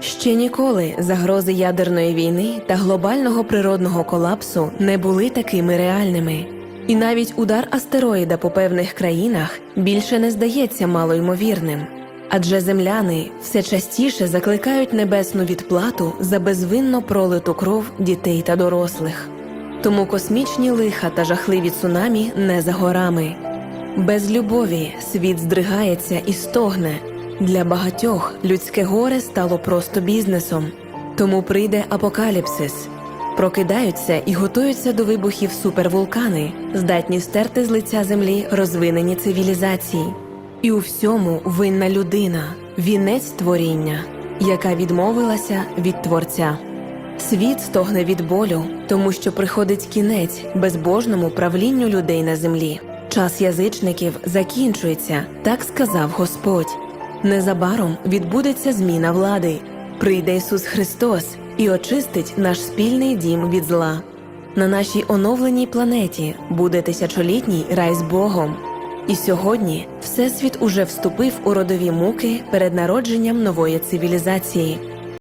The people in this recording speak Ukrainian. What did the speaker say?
Ще ніколи загрози ядерної війни та глобального природного колапсу не були такими реальними. І навіть удар астероїда по певних країнах більше не здається малоймовірним. Адже земляни все частіше закликають небесну відплату за безвинно пролиту кров дітей та дорослих. Тому космічні лиха та жахливі цунамі не за горами. Без любові світ здригається і стогне. Для багатьох людське горе стало просто бізнесом. Тому прийде апокаліпсис. Прокидаються і готуються до вибухів супервулкани, здатні стерти з лиця землі розвинені цивілізації. І у всьому винна людина, вінець творіння, яка відмовилася від творця. Світ стогне від болю, тому що приходить кінець безбожному правлінню людей на землі. Час язичників закінчується, так сказав Господь. Незабаром відбудеться зміна влади. Прийде Ісус Христос і очистить наш спільний дім від зла. На нашій оновленій планеті буде тисячолітній рай з Богом. І сьогодні Всесвіт уже вступив у родові муки перед народженням нової цивілізації.